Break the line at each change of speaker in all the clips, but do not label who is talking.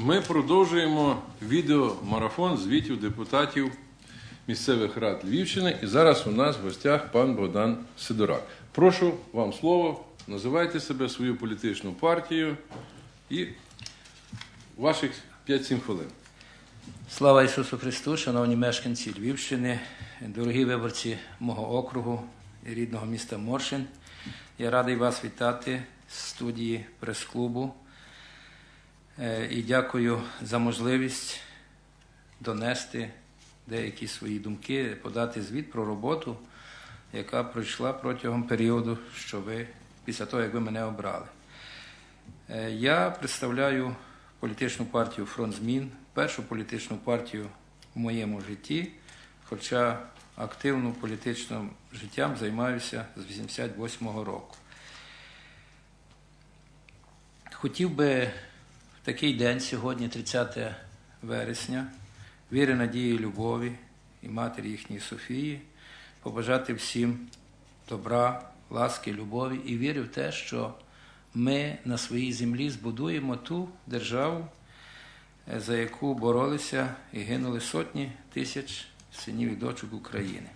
Ми продовжуємо відеомарафон звітів депутатів місцевих рад Львівщини. І зараз у нас в гостях пан Богдан Сидорак. Прошу вам слово. Називайте себе свою політичну партію і ваших 5-7 хвилин.
Слава Ісусу Христу, шановні мешканці Львівщини, дорогі виборці мого округу і рідного міста Моршин. Я радий вас вітати з студії прес-клубу і дякую за можливість донести деякі свої думки, подати звіт про роботу, яка пройшла протягом періоду, що ви після того, як ви мене обрали. Е, Я представляю політичну партію Фронт Змін, першу політичну партію в моєму житті, хоча активно політичним життям займаюся з 88-го року. Хотів би такий день, сьогодні, 30 вересня, віри, надії, любові і матері їхньої Софії, побажати всім добра, ласки, любові і віри в те, що ми на своїй землі збудуємо ту державу, е, за яку боролися і гинули сотні тисяч синів і дочок України.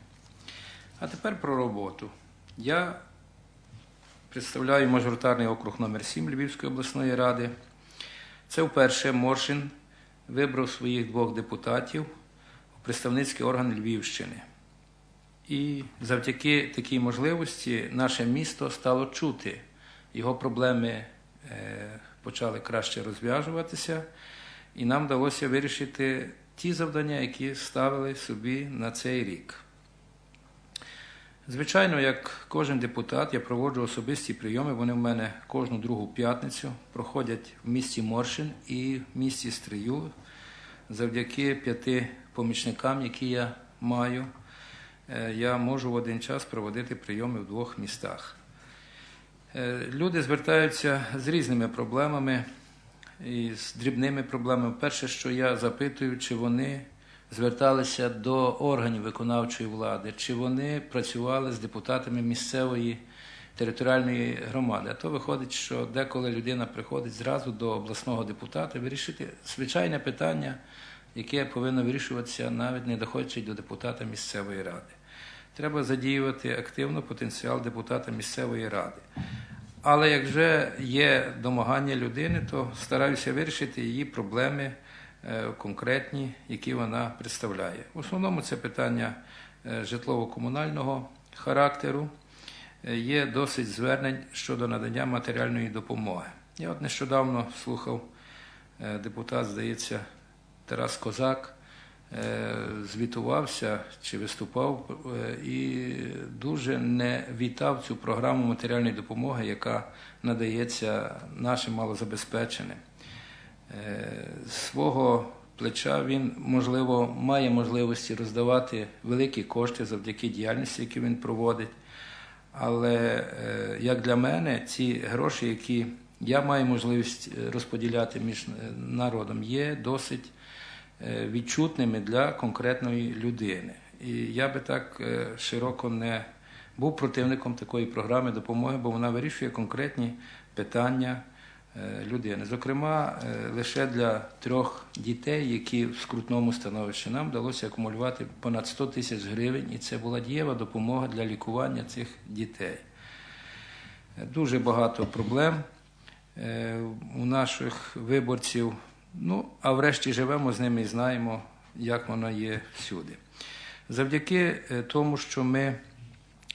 А тепер про роботу. Я представляю мажоритарний округ номер 7 Львівської обласної ради. Це вперше Моршин вибрав своїх двох депутатів у представницький орган Львівщини. І завдяки такій можливості наше місто стало чути. Його проблеми е, почали краще розв'яжуватися, і нам вдалося вирішити ті завдання, які ставили собі на цей рік. Звичайно, як кожен депутат, я проводжу особисті прийоми. Вони в мене кожну другу п'ятницю проходять в місті Моршин і в місті Стрию завдяки п'яти помічникам, які я маю. е, Я можу в один час проводити прийоми в двох містах. Е, Люди звертаються з різними проблемами і з дрібними проблемами. Перше, що я запитую, чи вони зверталися до органів виконавчої влади, чи вони працювали з депутатами місцевої територіальної громади. А то виходить, що деколи людина приходить зразу до обласного депутата вирішити звичайне питання, яке повинно вирішуватися навіть не доходячи до депутата місцевої ради. Треба задіювати активно потенціал депутата місцевої ради. Але як вже є домагання людини, то стараюся вирішити її проблеми конкретні, які вона представляє. В основному це питання е, житлово-комунального характеру. Е, Є досить звернень щодо надання матеріальної допомоги. Я от нещодавно слухав е, депутат, здається, Тарас Козак, е, звітувався чи виступав е, і дуже не вітав цю програму матеріальної допомоги, яка надається нашим малозабезпеченим. Е, свого плеча він, можливо, має можливості роздавати великі кошти завдяки діяльності, яку він проводить. Але е, як для мене, ці гроші, які я маю можливість е, розподіляти між народом, є досить відчутними для конкретної людини. І я би так широко не був противником такої програми допомоги, бо вона вирішує конкретні питання людини. Зокрема, е, лише для трьох дітей, які в скрутному становищі, нам вдалося акумулювати понад 100 тисяч гривень, і це була дієва допомога для лікування цих дітей. Е, Дуже багато проблем е, у наших виборців. Ну, а врешті живемо з ними і знаємо, як воно є всюди. Завдяки е, тому, що ми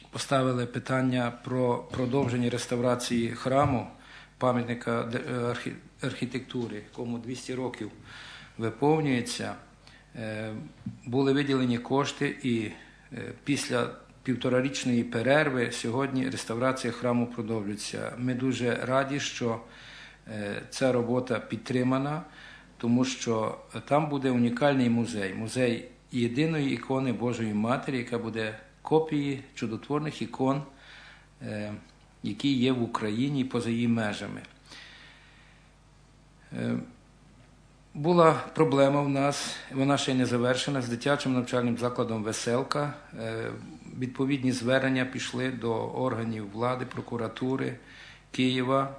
поставили питання про продовження реставрації храму, пам'ятника е, архі- архітектури, якому 200 років виповнюється, е, були виділені кошти, і е, після півторарічної перерви сьогодні реставрація храму продовжується. Ми дуже раді, що ця робота підтримана, тому що там буде унікальний музей, музей єдиної ікони Божої Матері, яка буде копії чудотворних ікон, які є в Україні поза її межами. Е, Була проблема в нас, вона ще й не завершена з дитячим навчальним закладом Веселка. Е, Відповідні звернення пішли до органів влади, прокуратури Києва.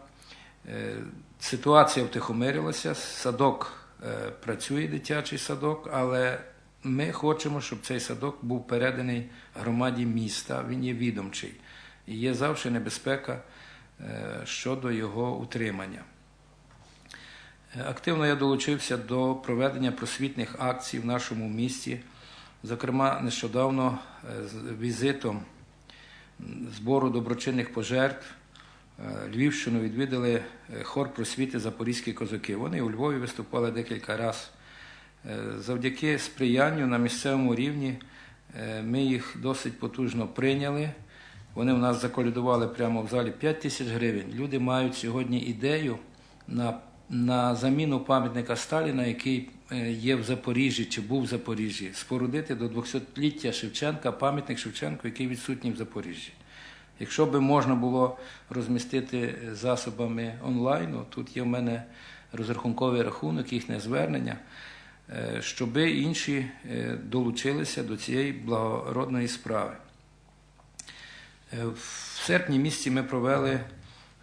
Е, Ситуація втихомирилася, садок працює дитячий садок, але ми хочемо, щоб цей садок був переданий громаді міста. Він є відомчий і є завжди небезпека е, щодо його утримання. Е, Активно я долучився до проведення просвітних акцій в нашому місті. Зокрема, нещодавно е, з візитом збору доброчинних пожертв Львівщину відвідали хор просвіти Запорізькі козаки. Вони у Львові виступали декілька разів. Завдяки сприянню на місцевому рівні ми їх досить потужно прийняли. Вони в нас заколядували прямо в залі 5 тисяч гривень. Люди мають сьогодні ідею на, на заміну пам'ятника Сталіна, який е, є в Запоріжжі чи був в Запоріжжі, спорудити до 200-ліття Шевченка пам'ятник Шевченку, який відсутній в Запоріжжі. Якщо би можна було розмістити засобами онлайну, тут є в мене розрахунковий рахунок, їхнє звернення, е, щоб інші е, долучилися до цієї благородної справи. Е, В серпні місяці ми провели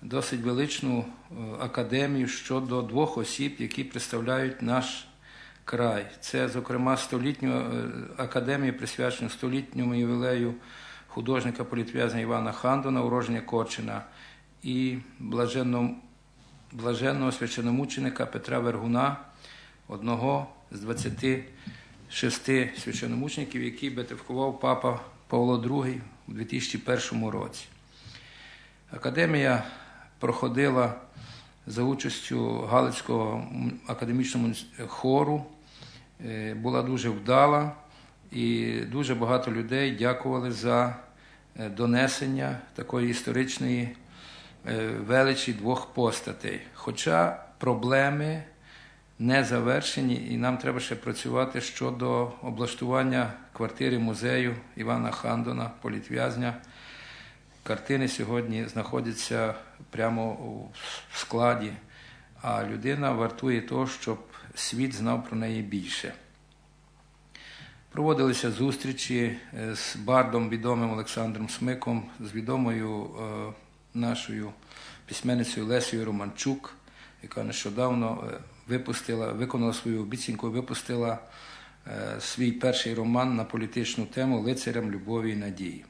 досить величну е, академію щодо двох осіб, які представляють наш край. Це, зокрема, столітню е, академію, присвячену столітньому ювілею художника політв'язня Івана Хандона, уродження Корчина, і блаженного, блаженного священомученика Петра Вергуна, одного з 26 священомучеників, який бетевкував папа Павло II у 2001 році. Академія проходила за участю Галицького академічного хору, е, була дуже вдала, і дуже багато людей дякували за е, донесення такої історичної е, величі двох постатей. Хоча проблеми не завершені, і нам треба ще працювати щодо облаштування квартири музею Івана Хандона, політв'язня. Картини сьогодні знаходяться прямо у складі, а людина вартує того, щоб світ знав про неї більше. Проводилися зустрічі е, з бардом відомим Олександром Смиком, з відомою е, нашою письменницею Лесією Романчук, яка нещодавно е, випустила, виконала свою обіцянку, випустила е, свій перший роман на політичну тему Лицарям любові і надії.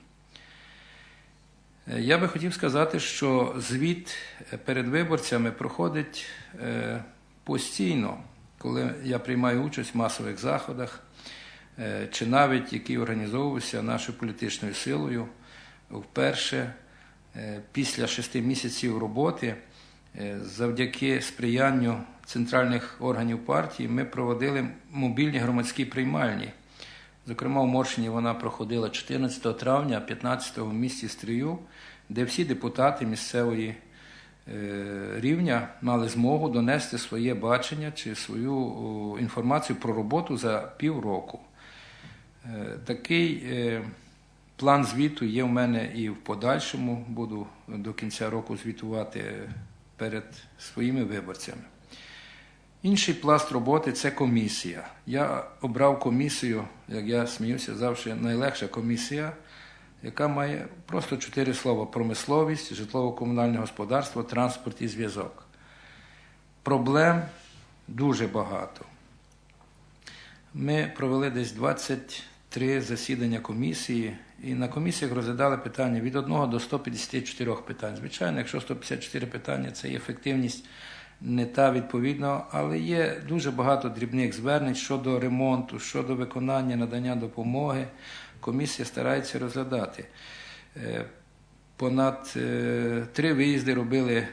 Е, Я би хотів сказати, що звіт е, перед виборцями проходить е, постійно, коли я приймаю участь в масових заходах, е, чи навіть який організовувався нашою політичною силою вперше е, після шести місяців роботи, завдяки сприянню центральних органів партії, ми проводили мобільні громадські приймальні. Зокрема, у Моршині вона проходила 14 травня, 15 в місті Стрию, де всі депутати місцевої е, рівня мали змогу донести своє бачення чи свою інформацію про роботу за півроку. Е, Такий е, план звіту є в мене і в подальшому. Буду до кінця року звітувати перед своїми виборцями. Інший пласт роботи це комісія. Я обрав комісію, як я сміюся, завжди найлегша комісія, яка має просто чотири слова: промисловість, житлово-комунальне господарство, транспорт і зв'язок. Проблем дуже багато. Ми провели десь 23 засідання комісії, і на комісіях розглядали питання від 1 до 154 питань. Звичайно, якщо 154 питання це є ефективність не та відповідно, але є дуже багато дрібних звернень щодо ремонту, щодо виконання надання допомоги. Комісія старається розглядати. Е, Понад е, три виїзди робили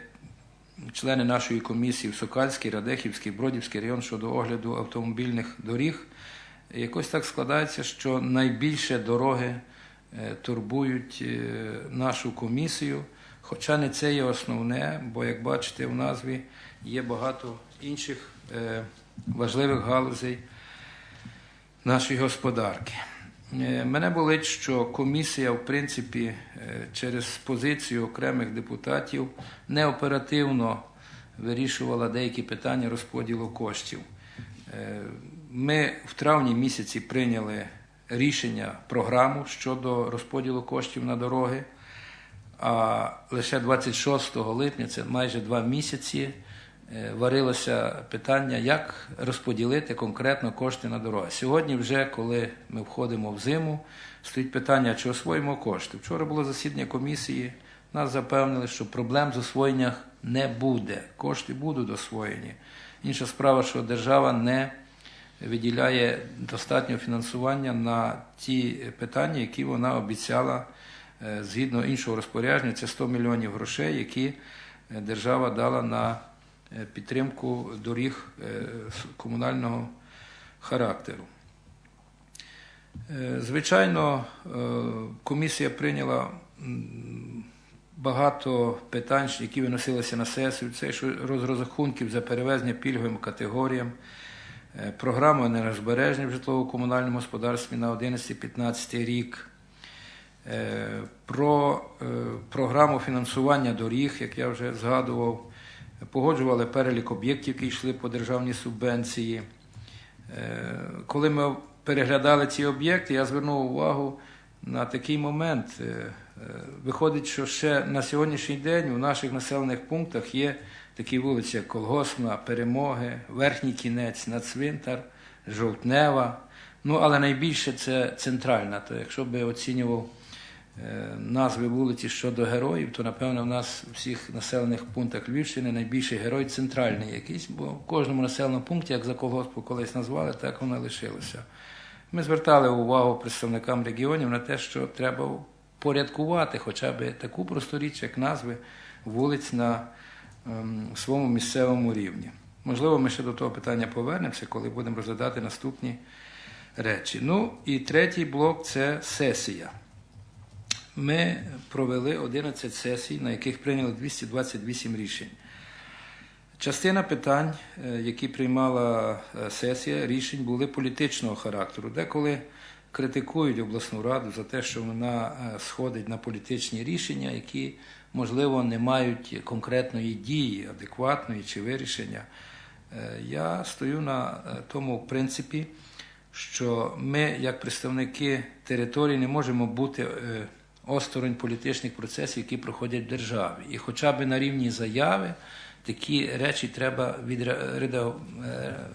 члени нашої комісії в Сокальський, Радехівський, Бродівський район щодо огляду автомобільних доріг. Якось так складається, що найбільше дороги е, турбують е, нашу комісію. Хоча не це є основне, бо, як бачите, в назві є багато інших е, важливих галузей нашої господарки. Мене болить, що комісія, в принципі, через позицію окремих депутатів неоперативно вирішувала деякі питання розподілу коштів. Ми в травні місяці прийняли рішення, програму щодо розподілу коштів на дороги. А лише 26 липня, це майже два місяці, е, варилося питання, як розподілити конкретно кошти на дороги. Сьогодні, вже коли ми входимо в зиму, стоїть питання, чи освоїмо кошти. Вчора було засідання комісії. Нас запевнили, що проблем з освоєнням не буде. Кошти будуть освоєні. Інша справа, що держава не виділяє достатньо фінансування на ті питання, які вона обіцяла е, згідно іншого розпорядження. Це 100 мільйонів грошей, які е, держава дала на е, підтримку доріг комунального характеру. Звичайно, комісія прийняла багато питань, які виносилися на сесію. Це що розрахунків за перевезення пільговим категоріям, програму енергозбереження в житлово-комунальному господарстві на 11-15 рік, е, про е, програму фінансування доріг, як я вже згадував, погоджували перелік об'єктів, які йшли по державній субвенції. Е, Коли ми переглядали ці об'єкти, я звернув увагу на такий момент. Е, е, Виходить, що ще на сьогоднішній день у наших населених пунктах є такі вулиці, як Колгосна, Перемоги, Верхній Кінець, Нацвинтар, Жовтнева. Ну, але найбільше це центральна. То якщо би оцінював е, назви вулиці щодо героїв, то напевно в нас у всіх населених пунктах Львівщини найбільший герой центральний якийсь, бо в кожному населеному пункті, як за колгоспу колись назвали, так воно лишилося. Ми звертали увагу представникам регіонів на те, що треба порядкувати хоча б таку просту річ, як назви вулиць на своєму місцевому рівні. Можливо, ми ще до того питання повернемося, коли будемо розглядати наступні речі. Ну і третій блок це сесія. Ми провели 11 сесій, на яких прийняли 228 рішень. Частина питань, е, які приймала е, сесія, рішень були політичного характеру. Деколи критикують обласну раду за те, що вона е, сходить на політичні рішення, які, можливо, не мають конкретної дії, адекватної чи вирішення. Е, Я стою на е, тому принципі, що ми, як представники території, не можемо бути осторонь політичних процесів, які проходять в державі. І хоча б на рівні заяви такі речі треба е,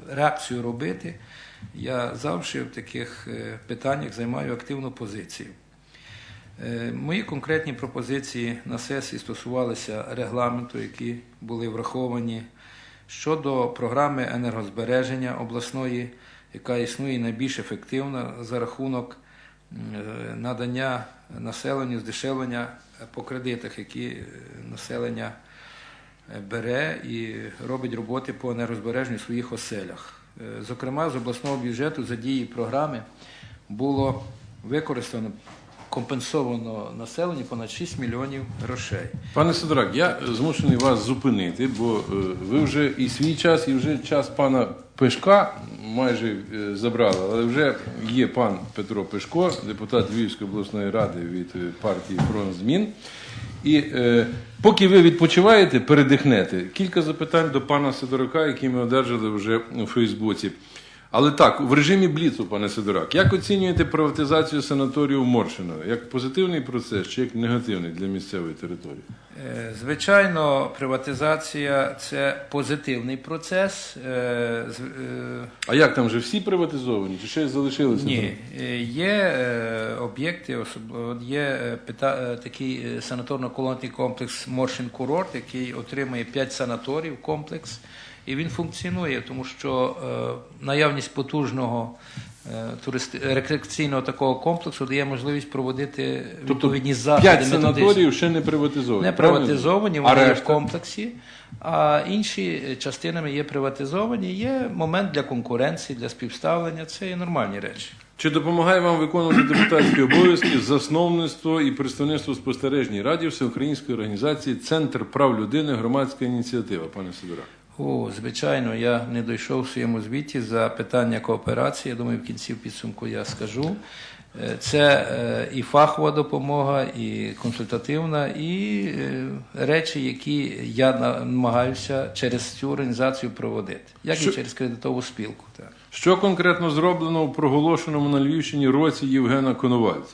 реакцію робити. Я завжди в таких е, питаннях займаю активну позицію. Е, Мої конкретні пропозиції на сесії стосувалися регламенту, які були враховані щодо програми енергозбереження обласної, яка існує найбільш ефективно за рахунок е, надання населенню здешевлення по кредитах, які населення бере і робить роботи по енергозбереженню в своїх оселях. Е, Зокрема, з обласного бюджету за дії програми було використано компенсовано населенню понад 6 мільйонів грошей.
Пане Сидорак, я змушений вас зупинити, бо е, ви вже і свій час, і вже час пана Пешка майже е, забрали, але вже є пан Петро Пешко, депутат Львівської обласної ради від е, партії Фронт Змін. І е, поки ви відпочиваєте, передихнете, кілька запитань до пана Сидорака, які ми одержали вже у Фейсбуці. Але так, в режимі Бліцу, пане Сидорак, як оцінюєте приватизацію санаторію Моршино? Як позитивний процес чи як негативний для місцевої території?
Е, Звичайно, приватизація це позитивний процес. Е, е,
А як там вже всі приватизовані? Чи ще залишилися?
Ні, є об'єкти, є такий санаторно-колонний комплекс Моршин Курорт, який отримує 5 санаторів комплекс, і він функціонує, тому що наявність потужного рекреаційного такого комплексу дає можливість проводити відповідні заходи.
П'ять санаторіїв ще не приватизовані.
Не приватизовані, вони є в комплексі, а інші е, частинами є приватизовані. Є момент для конкуренції, для співставлення. Це є нормальні речі.
Чи допомагає вам виконувати депутатські обов'язки засновництво і представництво спостережній раді Всеукраїнської організації Центр прав людини, громадська ініціатива, пане Сидора?
О, звичайно, я не дійшов в своєму звіті за питання кооперації. Я думаю, в кінці в підсумку я скажу. Е, Це е, і фахова допомога, і консультативна, і е, речі, які я намагаюся через цю організацію проводити, як
Що-
і через кредитову спілку. Так.
Що конкретно зроблено у проголошеному на Львівщині році Євгена Коновальця?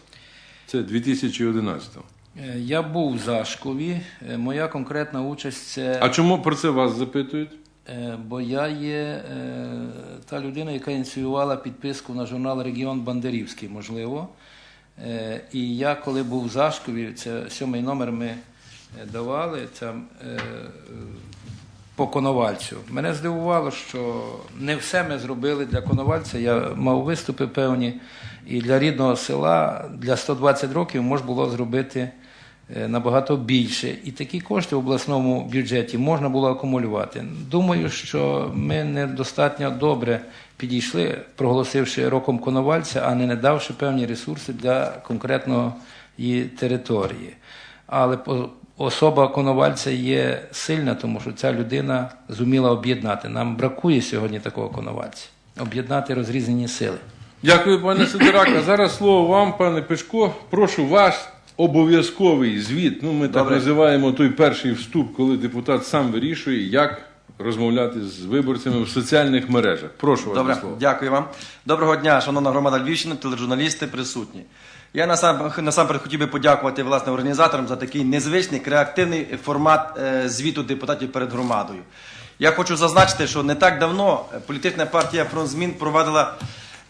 Це 2011-го.
Е, Я був в Зашкові. Е, Моя конкретна участь це.
А чому про це вас запитують?
Е, Бо я є е, та людина, яка ініціювала підписку на журнал Регіон Бандерівський, можливо. Е, І я, коли був в Зашкові, це сьомий номер ми е, давали там, е, по Коновальцю. Мене здивувало, що не все ми зробили для Коновальця. Я мав виступи певні. І для рідного села для 120 років можна було зробити е, набагато більше. І такі кошти в обласному бюджеті можна було акумулювати. Думаю, що ми недостатньо добре підійшли, проголосивши роком Коновальця, а не надавши певні ресурси для конкретної території. Але особа Коновальця є сильна, тому що ця людина зуміла об'єднати. Нам бракує сьогодні такого Коновальця. Об'єднати розрізнені сили.
Дякую, пане Сидорак. А зараз слово вам, пане Пешко. Прошу ваш обов'язковий звіт. Ну, ми так
Добре.
називаємо той перший вступ, коли депутат сам вирішує, як розмовляти з виборцями в соціальних мережах. Прошу вас
Добре,
до слова.
дякую вам. Доброго дня, шановна громада Львівщини, тележурналісти, присутні. Я насам, насамперед хотів би подякувати власне організаторам за такий незвичний креативний формат е, звіту депутатів перед громадою. Я хочу зазначити, що не так давно е, політична партія «Фронт змін провадила.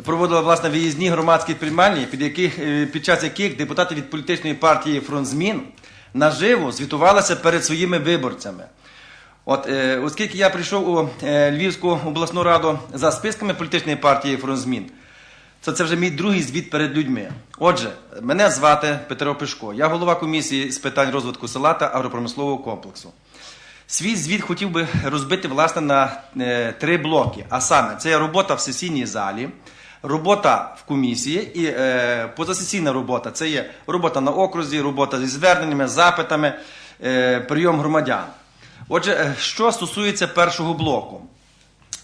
Проводила власне виїзні громадські приймальні, під, яких, е, під час яких депутати від політичної партії «Фронт змін наживо звітувалися перед своїми виборцями. От, е, оскільки я прийшов у е, Львівську обласну раду за списками політичної партії «Фронт змін», то це вже мій другий звіт перед людьми. Отже, мене звати Петро Пишко. Я голова комісії з питань розвитку села та агропромислового комплексу. Свій звіт хотів би розбити власне на е, три блоки. А саме, це робота в сесійній залі, робота в комісії і е, позасесійна робота. Це є робота на окрузі, робота зі зверненнями, запитами, е, прийом громадян. Отже, е, що стосується першого блоку,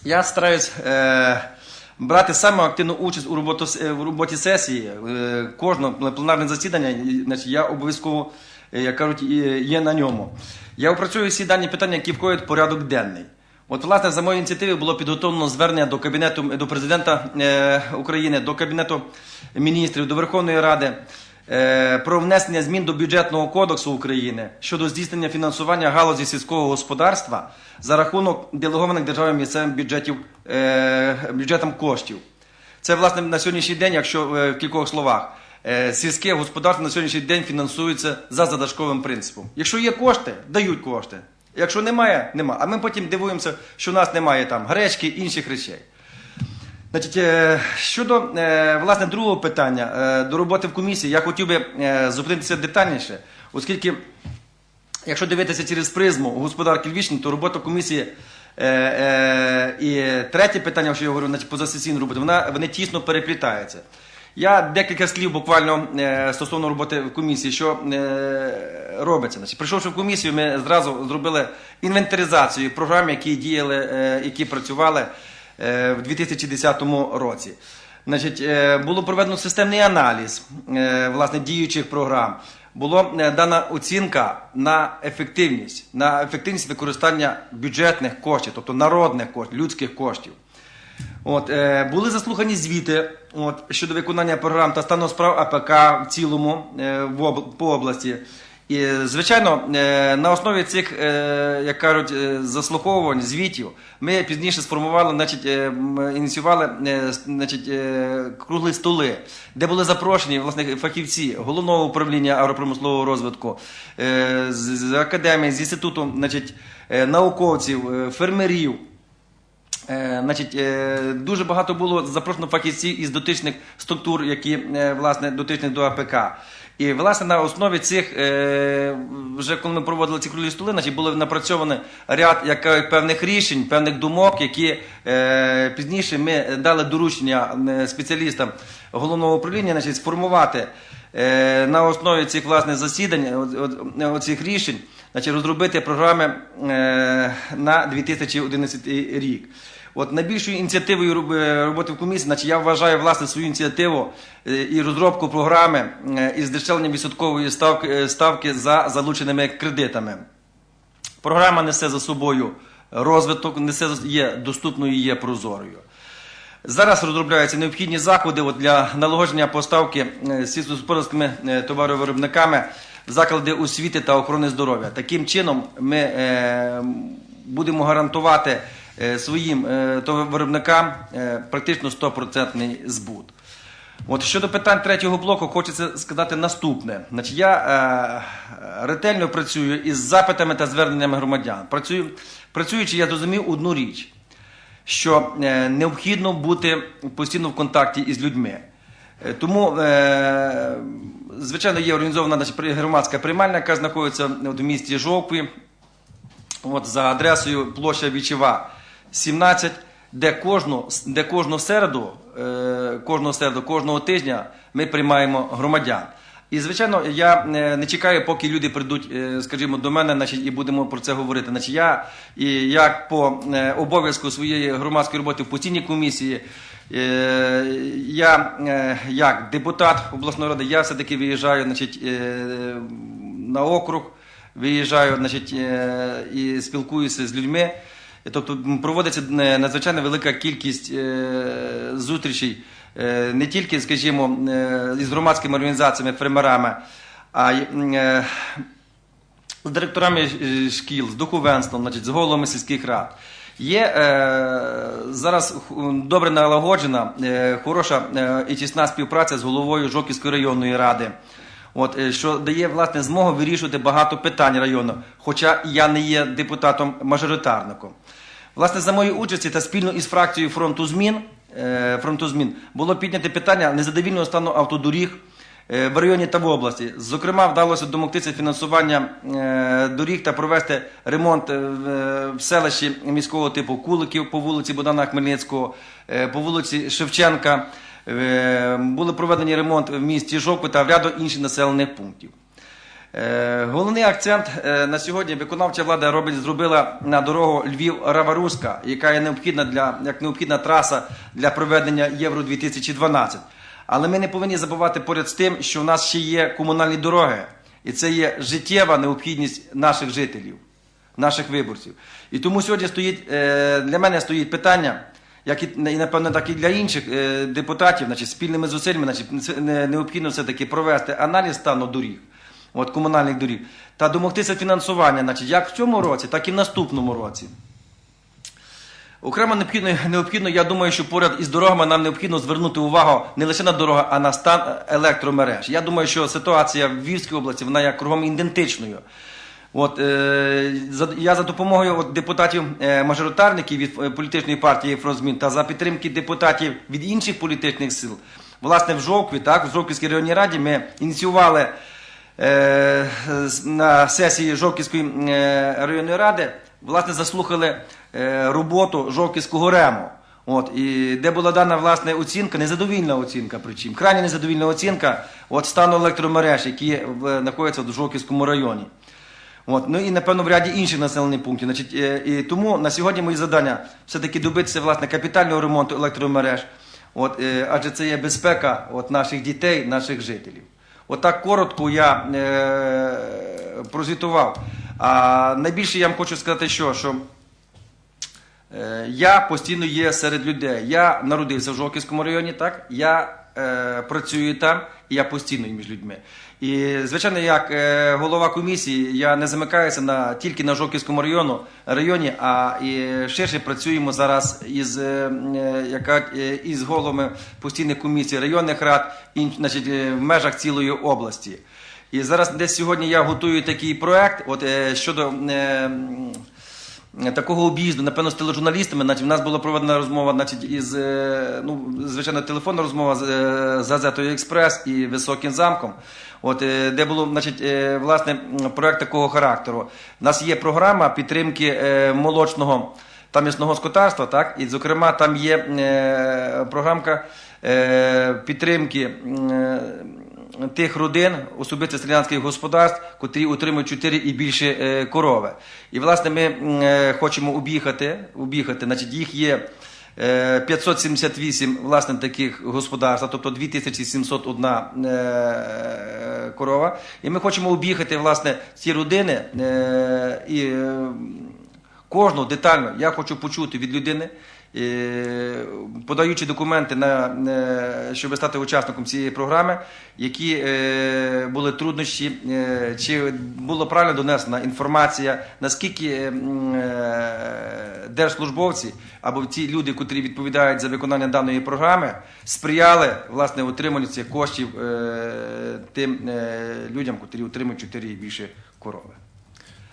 я стараюсь е, брати саме активну участь у роботу, в роботі сесії. Е, кожне пленарне засідання, значить, я обов'язково, е, як кажуть, є на ньому. Я опрацюю всі дані питання, які входять в порядок денний. От, власне, за моєю ініціативою було підготовлено звернення до кабінету до президента е, України, до кабінету міністрів, до Верховної Ради е, про внесення змін до бюджетного кодексу України щодо здійснення фінансування галузі сільського господарства за рахунок делегованих державним місцевим бюджетів е, бюджетам коштів. Це власне на сьогоднішній день, якщо е, в кількох словах, сільське господарство на сьогоднішній день фінансується за задатковим принципом. Якщо є кошти, дають кошти. Якщо немає, нема. А ми потім дивуємося, що у нас немає там гречки інших речей. Значить, е, щодо е, власне другого питання е, до роботи в комісії, я хотів би е, зупинитися детальніше, оскільки, якщо дивитися через призму господарки Львівщини, то робота комісії е, е, і третє питання, що я говорю, значить, позасесійну роботу, вона, вони тісно переплітаються. Я декілька слів буквально е, стосовно роботи в комісії, що е, робиться. Значить, прийшовши в комісію, ми зразу зробили інвентаризацію програм, які діяли, е, які працювали в 2010 році. Значить, було проведено системний аналіз власне діючих програм. Була дана оцінка на ефективність, на ефективність використання бюджетних коштів, тобто народних коштів, людських коштів. От, е, були заслухані звіти от, щодо виконання програм та стану справ АПК в цілому е, в об, по області. І, звичайно, е, на основі цих, е, як кажуть, е, заслуховувань, звітів, ми пізніше сформували, значить, е, ініціювали е, значить, е, круглі столи, де були запрошені власне, фахівці головного управління агропромислового розвитку, е, з, з академії, з інституту, значить, е, науковців, е, фермерів. Е, значить, е, дуже багато було запрошено фахівців із дотичних структур, які е, власне дотичні до АПК. І власне на основі цих, е, вже коли ми проводили ці круглі столи, значить, було напрацьований ряд як певних рішень, певних думок, які е, пізніше ми дали доручення е, спеціалістам головного управління значить, сформувати е, на основі цих власне засідань, от, оцих рішень, значить, розробити програми е, на 2011 рік. От найбільшою ініціативою е, роботи в комісії, значить, я вважаю власне свою ініціативу е, і розробку програми е, із здешевленням відсоткової ставки, ставки за залученими кредитами. Програма несе за собою розвиток, несе є доступною є прозорою. Зараз розробляються необхідні заходи от для налагодження поставки сільськогосподарськими товаровиробниками заклади освіти та охорони здоров'я. Таким чином ми е, будемо гарантувати своїм е, товаровиробникам е, практично 100% збут. От щодо питань третього блоку, хочеться сказати наступне. Значить, я е, ретельно працюю із запитами та зверненнями громадян. Працюю, працюючи, я зрозумів одну річ, що е, необхідно бути постійно в контакті із людьми. Е, Тому, е, звичайно, є організована значить, громадська приймальня, яка знаходиться в місті Жовкві, от, за адресою площа Вічева 17, де кожну, де кожну середу, е, кожного середу, кожного тижня ми приймаємо громадян. І, звичайно, я е, не чекаю, поки люди прийдуть, е, скажімо, до мене, значить, і будемо про це говорити. Значить, я і як по обов'язку своєї громадської роботи в постійній комісії, я як депутат обласної ради, я все-таки виїжджаю значить, на округ виїжджаю значить, і спілкуюся з людьми. Тобто проводиться е, надзвичайно велика кількість е, зустрічей е, не тільки, скажімо, із громадськими організаціями, фермерами, а й з директорами шкіл, з духовенством, значить, з головами сільських рад. Є зараз добре налагоджена, хороша і тісна співпраця з головою Жоківської районної ради. От, е, що дає власне змогу вирішувати багато питань району, хоча я не є депутатом-мажоритарником. Власне, за моєю участі та спільно із фракцією фронту змін, е, фронту змін було підняте питання незадовільного стану автодоріг е, в районі та в області. Зокрема, вдалося домогтися фінансування доріг та провести ремонт в селищі міського типу Куликів по вулиці Богдана Хмельницького, по вулиці Шевченка. Е, Були проведені ремонт в місті Жовкви та в ряду інших населених пунктів. Е, Головний акцент е, на сьогодні виконавча влада робить зробила на дорогу Львів-Раваруська, яка є необхідна для як необхідна траса для проведення Євро 2012. Але ми не повинні забувати поряд з тим, що в нас ще є комунальні дороги, і це є життєва необхідність наших жителів, наших виборців. І тому сьогодні стоїть для мене стоїть питання. Як і і, напевно, так і для інших е, депутатів, значить, спільними зусиллями, значить, не- необхідно все-таки провести аналіз стану доріг, от комунальних доріг, та домогтися фінансування, значить, як в цьому році, так і в наступному році. Окремо необхідно, необхідно, я думаю, що поряд із дорогами нам необхідно звернути увагу не лише на дороги, а на стан електромереж. Я думаю, що ситуація в Львівській області вона є кругом ідентичною. От, е, за, я за допомогою от, депутатів е, мажоритарників від е, політичної партії «Фронтзмін» та за підтримки депутатів від інших політичних сил, власне, в Жовкві, так, в Жовківській районній раді ми ініціювали е, на сесії Жовківської е, районної ради, власне, заслухали е, роботу Жовківського рему. От, і де була дана власне оцінка, незадовільна оцінка, причому, крайне незадовільна оцінка от, стану електромереж, які знаходяться в Жовківському районі. От, ну і напевно в ряді інших населених пунктів. Значить, е, і тому на сьогодні мої завдання все-таки добитися власне капітального ремонту електромереж, от, е, адже це є безпека от, наших дітей, наших жителів. Отак коротко я е, прозвітував. А найбільше я вам хочу сказати, що, що Е, Я постійно є серед людей. Я народився в Жовківському районі, так? Я е, працюю там, і я постійно між людьми. І, звичайно, як е, голова комісії, я не замикаюся на, тільки на Жовківському району, районі, а і ширше працюємо зараз із, е, е, яка, із головами постійних комісій районних рад, і, значить, в межах цілої області. І зараз десь сьогодні я готую такий проект от, щодо. Такого об'їзду, напевно, з тележурналістами. Значить, в нас була проведена розмова, значить, із е, ну, звичайно, телефонна розмова з, е, з газетою Експрес і Високим замком. От, е, де було значить, власне проект такого характеру. У нас є програма підтримки молочного та м'ясного скотарства, так? І, зокрема, там є програмка підтримки. Е, тих родин, особисто селянських господарств, котрі утримують 4 і більше е, корови. І власне ми е, хочемо об'їхати, об'їхати, значить їх є е, 578 власне таких господарств, тобто 2701 е, корова. І ми хочемо об'їхати власне ці родини е, і е, Кожну детально я хочу почути від людини, е, подаючи документи на е, щоб стати учасником цієї програми, які е, були труднощі, е, чи була правильно донесена інформація, наскільки держслужбовці або ті люди, котрі відповідають за виконання даної програми, сприяли власне отриманню цих коштів тим людям, котрі отримують 4 і більше корови.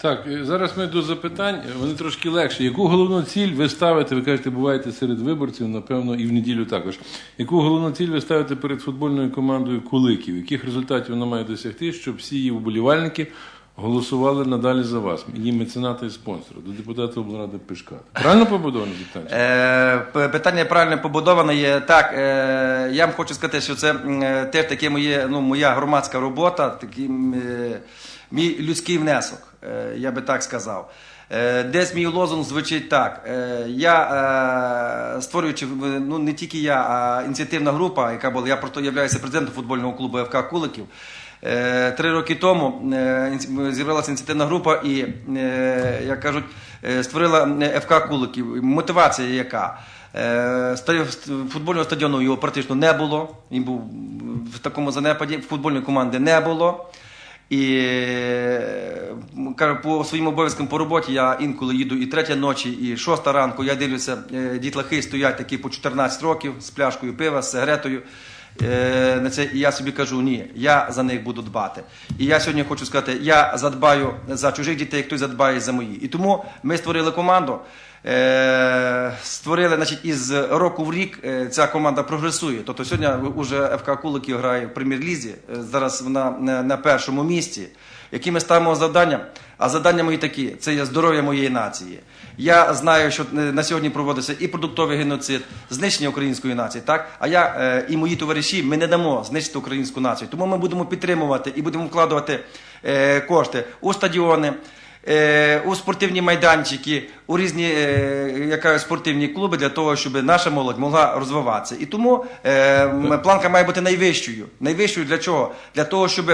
Так, е, зараз ми до запитань. Вони трошки легші. Яку головну ціль ви ставите? Ви кажете, буваєте серед виборців, напевно, і в неділю також. Яку головну ціль ви ставите перед футбольною командою Куликів? Яких результатів вона має досягти, щоб всі її вболівальники голосували надалі за вас? Її мецената і спонсора, до депутата облради Пишка. Правильно побудовано питання?
Питання правильно побудоване є. Так, е, я вам хочу сказати, що це е, теж таке моє, ну, моя громадська робота, такий мій людський внесок, я би так сказав. Е, Десь мій лозунг звучить так. Е, Я е, створюючи, е, ну не тільки я, а ініціативна група, яка була, я просто являюся президентом футбольного клубу ФК Куликів. Е, Три роки тому е, з'явилася ініціативна група і, е, як кажуть, е, створила е, ФК Куликів. Мотивація яка? Е, Футбольного стадіону його практично не було. Він був в такому занепаді. Футбольної команди не було. І е, кажу, по своїм обов'язкам по роботі я інколи їду і третя ночі, і шоста ранку. Я дивлюся, е, дітлахи стоять такі по 14 років з пляшкою пива, з сигаретою. Е, на це, і я собі кажу, ні, я за них буду дбати. І я сьогодні хочу сказати, я задбаю за чужих дітей, хтось задбає за мої. І тому ми створили команду. Е, створили, значить, із року в рік е, ця команда прогресує. Тобто сьогодні вже ФК Куликів грає в прем'єр-лізі. Е, Зараз вона на, першому місці. Які ми ставимо завдання? А завдання мої такі: це є здоров'я моєї нації. Я знаю, що на сьогодні проводиться і продуктовий геноцид, знищення української нації. Так, а я і мої товариші ми не дамо знищити українську націю. Тому ми будемо підтримувати і будемо вкладувати кошти у стадіони. Е, У спортивні майданчики, у різні е, як кажуть, спортивні клуби для того, щоб наша молодь могла розвиватися. І тому е, планка має бути найвищою. Найвищою для чого? Для того, щоб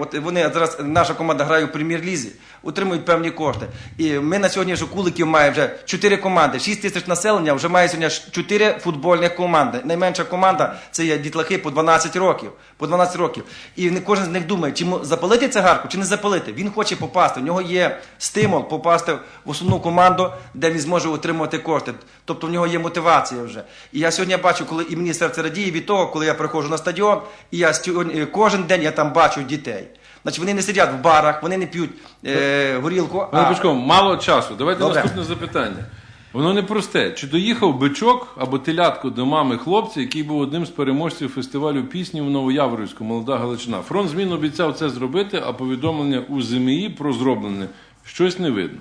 от вони зараз наша команда грає у прем'єр-лізі, отримують певні кошти. І ми на сьогодні вже куликів має вже 4 команди, 6 тисяч населення, вже має сьогодні 4 футбольних команди. Найменша команда це є дітлахи по 12 років. По 12 років. І кожен з них думає, чи запалити цигарку, чи не запалити. Він хоче попасти. В нього є стимул попасти в основну команду, де він зможе отримувати кошти. Тобто в нього є мотивація вже. І я сьогодні бачу, коли і мені серце радіє від того, коли я приходжу на стадіон, і я сьогодні- кожен день я там бачу дітей. Значить, вони не сидять в барах, вони не п'ють е, горілку. А-
Пушков, мало часу. Давайте
Добре.
наступне запитання. Воно не просте. Чи доїхав бичок або телятко до мами хлопця, який був одним з переможців фестивалю пісні в Новояворівську, молода Галичина? Фронт змін обіцяв це зробити, а повідомлення у ЗМІ про зроблене щось не видно.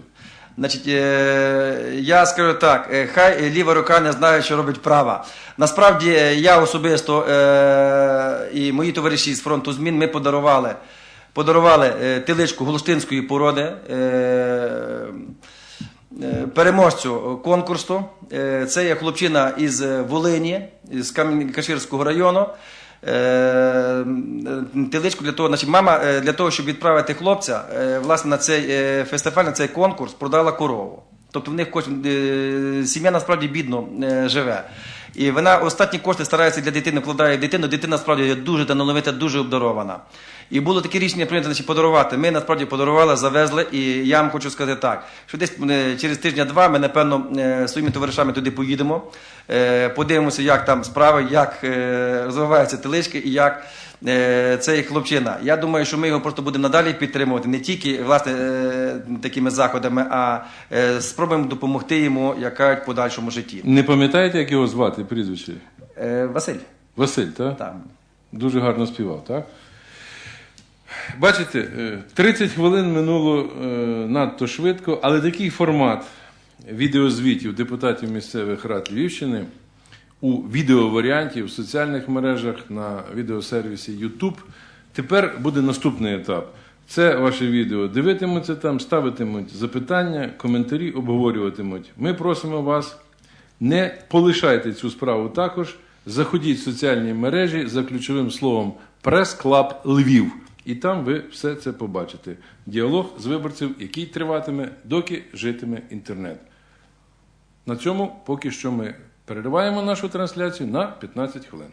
Значить, е, я скажу так, е, хай ліва рука не знає, що робить права. Насправді, е, я особисто е, і мої товариші з фронту змін ми подарували, подарували е, тиличку голштинської породи. Е, е, Переможцю конкурсу. Е, Це є хлопчина із е, Волині, з Кам'янка-Каширського району. Е, Теличку для того, значить, мама е, для того, щоб відправити хлопця, е, власне, на цей фестиваль, на цей конкурс продала корову. Тобто в них сім'я насправді бідно живе. І вона останні кошти старається для дитини, вкладає в дитину. Дитина насправді є дуже талановита, дуже обдарована. І було таке рішення прийнято значить, подарувати. Ми насправді подарували, завезли. І я вам хочу сказати так, що десь е, через тижня-два ми, напевно, е, своїми товаришами туди поїдемо, е, подивимося, як там справи, як розвиваються телички і як цей хлопчина. Я думаю, що ми його просто будемо надалі підтримувати, не тільки власне е, такими заходами, а е, спробуємо допомогти йому, як в подальшому житті.
Не пам'ятаєте, як його звати, прізвище?
Е, Василь,
Василь, так?
там.
Дуже гарно співав, так? Бачите, е, 30 хвилин минуло е, надто швидко, але такий формат відеозвітів депутатів місцевих рад Львівщини у відеоваріанті в соціальних мережах на відеосервісі YouTube. Тепер буде наступний етап. Це ваше відео дивитимуться там, ставитимуть запитання, коментарі, обговорюватимуть. Ми просимо вас не полишайте цю справу також. Заходіть в соціальні мережі за ключовим словом Прес-Клаб Львів. І там ви все це побачите. Діалог з виборцем, який триватиме, доки житиме інтернет. На цьому поки що ми перериваємо нашу трансляцію на 15 хвилин.